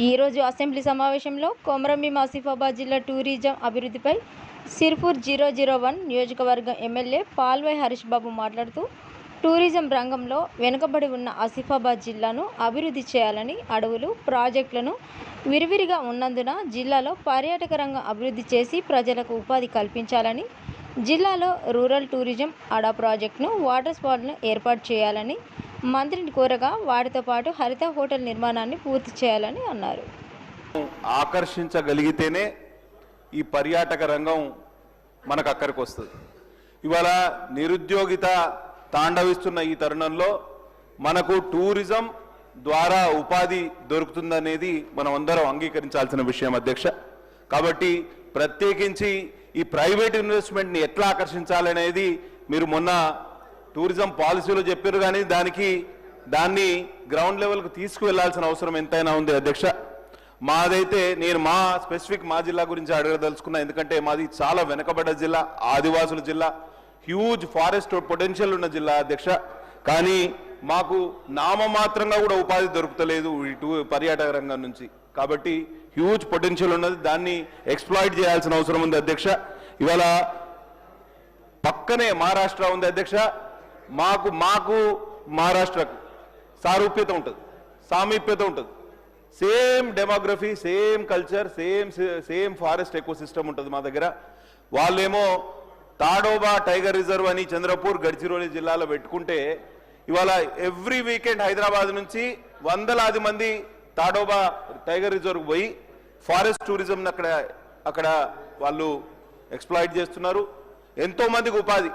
ఈరోజు అసెంబ్లీ సమావేశంలో కొమరంభీం ఆసిఫాబాద్ జిల్లా టూరిజం అభివృద్ధిపై సిర్పూర్ జీరో జీరో వన్ నియోజకవర్గం ఎమ్మెల్యే పాల్వై హరీష్ బాబు మాట్లాడుతూ టూరిజం రంగంలో వెనుకబడి ఉన్న ఆసిఫాబాద్ జిల్లాను అభివృద్ధి చేయాలని అడవులు ప్రాజెక్టులను విరివిరిగా ఉన్నందున జిల్లాలో పర్యాటక రంగం అభివృద్ధి చేసి ప్రజలకు ఉపాధి కల్పించాలని జిల్లాలో రూరల్ టూరిజం అడా ప్రాజెక్టును వాటర్ స్పాట్ను ఏర్పాటు చేయాలని మంత్రిని కోరగా వాటితో పాటు హరిత హోటల్ నిర్మాణాన్ని పూర్తి చేయాలని అన్నారు. ఆకర్షించగలిగితేనే ఈ పర్యాటక రంగం మనకు అక్కడికి వస్తుంది ఇవాళ నిరుద్యోగిత తాండవిస్తున్న ఈ తరుణంలో మనకు టూరిజం ద్వారా ఉపాధి దొరుకుతుందనేది మనం అందరం అంగీకరించాల్సిన విషయం అధ్యక్ష. కాబట్టి ప్రత్యేకించి ఈ ప్రైవేట్ ఇన్వెస్ట్మెంట్ని ఎట్లా ఆకర్షించాలనేది మీరు మొన్న టూరిజం పాలసీలో చెప్పారు కానీ దానికి దాన్ని గ్రౌండ్ లెవెల్కు తీసుకువెళ్ళాల్సిన అవసరం ఎంతైనా ఉంది అధ్యక్ష. మాదైతే నేను మా స్పెసిఫిక్ మా జిల్లా గురించి అడగదలుచుకున్నా ఎందుకంటే మాది చాలా వెనకబడ్డ జిల్లా ఆదివాసుల జిల్లా హ్యూజ్ ఫారెస్ట్ పొటెన్షియల్ ఉన్న జిల్లా అధ్యక్ష. కానీ మాకు నామమాత్రంగా కూడా ఉపాధి దొరుకుతలేదు ఈ టూ పర్యాటక రంగం నుంచి. కాబట్టి హ్యూజ్ పొటెన్షియల్ ఉన్నది దాన్ని ఎక్స్ప్లాయిట్ చేయాల్సిన అవసరం ఉంది అధ్యక్ష. ఇవాళ పక్కనే మహారాష్ట్ర ఉంది అధ్యక్ష. మాకు మాకు మహారాష్ట్రకు సారూప్యత ఉంటుంది. సామీప్యత ఉంటుంది. Same demography same culture same same forest ఎక్కువ సిస్టమ్ ఉంటుంది మా దగ్గర. వాళ్ళేమో తాడోబా టైగర్ రిజర్వ్ అని చంద్రపూర్ గడ్చిరోలి జిల్లాలో పెట్టుకుంటే ఇవాళ ఎవ్రీ వీకెండ్ హైదరాబాద్ నుంచి వందలాది మంది తాడోబా టైగర్ రిజర్వ్ పోయి ఫారెస్ట్ టూరిజంని అక్కడ అక్కడ వాళ్ళు ఎక్స్ప్లాయిట్ చేస్తున్నారు. ఎంతోమందికి ఉపాధి.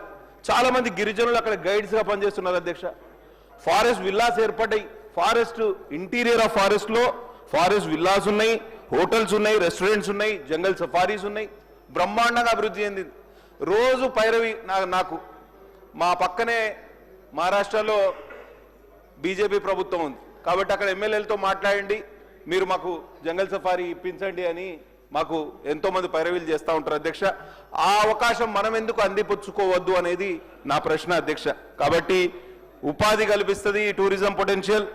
చాలా మంది గిరిజనులు అక్కడ గైడ్స్గా పనిచేస్తున్నారు అధ్యక్ష. ఫారెస్ట్ విల్లాస్ ఏర్పడ్డాయి. ఫారెస్ట్ ఇంటీరియర్ ఆఫ్ ఫారెస్ట్లో ఫారెస్ట్ విల్లాస్ ఉన్నాయి హోటల్స్ ఉన్నాయి రెస్టారెంట్స్ ఉన్నాయి జంగల్ సఫారీస్ ఉన్నాయి. బ్రహ్మాండంగా అభివృద్ధి చెందింది. రోజు పైరవి నా- నాకు మా పక్కనే మహారాష్ట్రలో బీజేపీ ప్రభుత్వం ఉంది. కాబట్టి అక్కడ ఎమ్మెల్యేలతో మాట్లాడండి మీరు మాకు జంగల్ సఫారీ ఇప్పించండి అని మాకు ఎంతోమంది పైరవీలు చేస్తూ ఉంటారు అధ్యక్ష. ఆ అవకాశం మనం ఎందుకు అందిపుచ్చుకోవద్దు అనేది నా ప్రశ్న అధ్యక్ష. కాబట్టి ఉపాధి కల్పిస్తుంది ఈ టూరిజం పొటెన్షియల్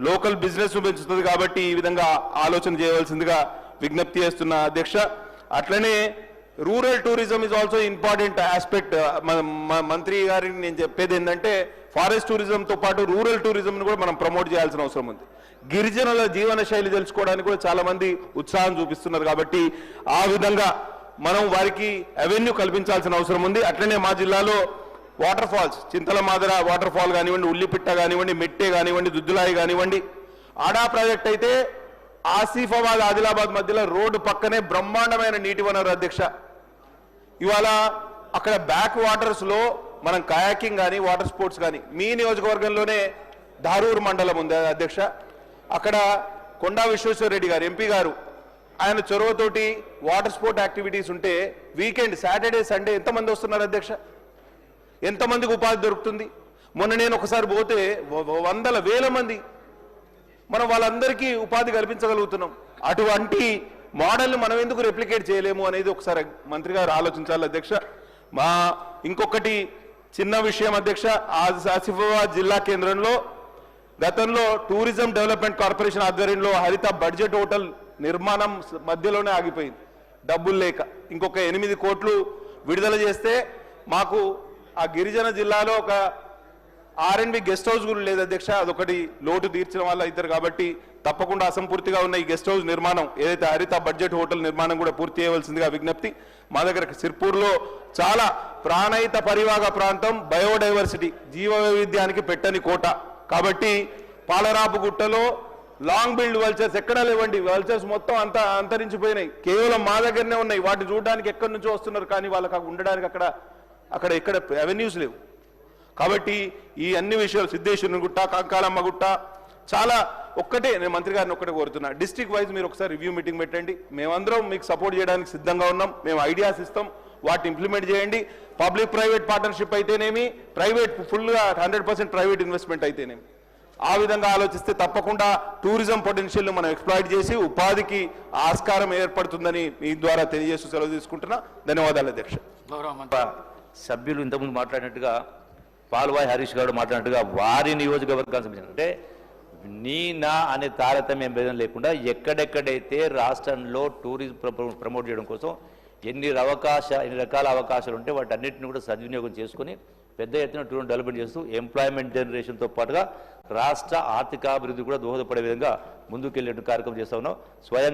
లోకల్ బిజినెస్ పెంచుతుంది కాబట్టి ఈ విధంగా ఆలోచన చేయవలసిందిగా విజ్ఞప్తి చేస్తున్న అధ్యక్ష. అట్లనే rural tourism is also important aspect మంత్రి గారికి నేను చెప్పేది ఏంటంటే ఫారెస్ట్ టూరిజంతో పాటు రూరల్ టూరిజంని కూడా మనం ప్రమోట్ చేయాల్సిన అవసరం ఉంది. గిరిజనుల జీవన శైలి తెలుసుకోవడానికి కూడా చాలా మంది ఉత్సాహం చూపిస్తున్నారు కాబట్టి ఆ విధంగా మనం వారికి అవెన్యూ కల్పించాల్సిన అవసరం ఉంది. అట్లనే మా జిల్లాలో water falls Chintala Madara water fall కానివ్వండి ఉల్లిపిట్ట కానివ్వండి మెట్టే కానివ్వండి దుద్దులాయి కానివ్వండి. ఆడా ప్రాజెక్ట్ అయితే ఆసిఫాబాద్ ఆదిలాబాద్ మధ్యలో రోడ్డు పక్కనే బ్రహ్మాండమైన నీటి వనరు అధ్యక్ష. ఇవాళ అక్కడ బ్యాక్ వాటర్స్లో మనం కయాకింగ్ కానీ వాటర్ స్పోర్ట్స్ కానీ మీ నియోజకవర్గంలోనే ధారూర్ మండలం ఉంది అధ్యక్ష. అక్కడ కొండా విశ్వేశ్వర రెడ్డి గారు ఎంపీ గారు ఆయన చొరవతోటి వాటర్ స్పోర్ట్ యాక్టివిటీస్ ఉంటే వీకెండ్ సాటర్డే సండే ఎంతమంది వస్తున్నారు అధ్యక్ష? ఎంతమందికి ఉపాధి దొరుకుతుంది? మొన్న నేను ఒకసారి పోతే వ- వందల వేల మంది మనం వాళ్ళందరికీ ఉపాధి కల్పించగలుగుతున్నాం. అటువంటి మోడల్ని మనం ఎందుకు రెప్లికేట్ చేయలేము అనేది ఒకసారి మంత్రి గారు ఆలోచించాలి అధ్యక్ష. మా ఇంకొకటి చిన్న విషయం అధ్యక్ష ఆసిఫాబాద్ జిల్లా కేంద్రంలో గతంలో టూరిజం డెవలప్మెంట్ కార్పొరేషన్ ఆధ్వర్యంలో హరిత బడ్జెట్ హోటల్ నిర్మాణం మధ్యలోనే ఆగిపోయింది. డబ్బులు లేక ఇంకొక ఎనిమిది కోట్లు విడుదల చేస్తే మాకు ఆ గిరిజన జిల్లాలో ఒక ఆర్ఎన్బి గెస్ట్ హౌస్ కూడా లేదు అధ్యక్ష. అదొకటి లోటు తీర్చిన వాళ్ళ ఇద్దరు కాబట్టి తప్పకుండా అసంపూర్తిగా ఉన్న ఈ గెస్ట్ హౌస్ నిర్మాణం ఏదైతే హరిత బడ్జెట్ హోటల్ నిర్మాణం కూడా పూర్తి చేయవలసిందిగా విజ్ఞప్తి మా దగ్గర సిర్పూర్లో చాలా ప్రాణహిత పరివాహ ప్రాంతం బయోడైవర్సిటీ జీవ వైవిధ్యానికి పెట్టని కోట. కాబట్టి పాలరాపు గుట్టలో లాంగ్ బిల్డ్ వల్చర్స్ ఎక్కడా లేవండి. వల్చర్స్ మొత్తం అంతా అంతరించిపోయినాయి. కేవలం మా దగ్గరనే ఉన్నాయి. వాటిని చూడడానికి ఎక్కడి నుంచో వస్తున్నారు కానీ వాళ్ళకి ఉండడానికి అక్కడ అక్కడ ఎక్కడ అవెన్యూస్ లేవు. కాబట్టి ఈ అన్ని విషయాలు సిద్ధేశ్వరుని గుట్ట కంకాలమ్మ గుట్ట చాలా ఒక్కటే నేను మంత్రి గారిని ఒక్కటే కోరుతున్నా. డిస్ట్రిక్ట్ వైజ్ మీరు ఒకసారి రివ్యూ మీటింగ్ పెట్టండి. మేమందరం మీకు సపోర్ట్ చేయడానికి సిద్ధంగా ఉన్నాం. మేము ఐడియాస్ ఇస్తాం. వాటిని ఇంప్లిమెంట్ చేయండి. పబ్లిక్ ప్రైవేట్ పార్ట్నర్షిప్ అయితేనేమి ప్రైవేట్ ఫుల్గా హండ్రెడ్ పర్సెంట్ ప్రైవేట్ ఇన్వెస్ట్మెంట్ అయితేనేమి. ఆ విధంగా ఆలోచిస్తే తప్పకుండా టూరిజం పొటెన్షియల్ మనం ఎక్స్ప్లాయిట్ చేసి ఉపాధికి ఆస్కారం ఏర్పడుతుందని మీ ద్వారా తెలియజేస్తూ సెలవు తీసుకుంటున్నా. ధన్యవాదాలు అధ్యక్ష. సభ్యులు ఇంతకుముందు మాట్లాడినట్టుగా పాల్వాయి హరీష్ గారు మాట్లాడినట్టుగా వారి నియోజకవర్గానికి సంబంధించిన అంటే నీ నా అనే తారతమ్యం భేదం లేకుండా ఎక్కడెక్కడైతే రాష్ట్రంలో టూరిజం ప్రమోట్ చేయడం కోసం ఎన్ని అవకాశ ఎన్ని రకాల అవకాశాలు ఉంటే వాటి అన్నింటిని కూడా సద్వినియోగం చేసుకుని పెద్ద ఎత్తున టూరిజం డెవలప్మెంట్ చేస్తూ ఎంప్లాయ్మెంట్ జనరేషన్తో పాటుగా రాష్ట్ర ఆర్థికాభివృద్ధి కూడా దోహదపడే విధంగా ముందుకెళ్ళే కార్యక్రమం చేస్తా ఉన్నాం. స్వయంగా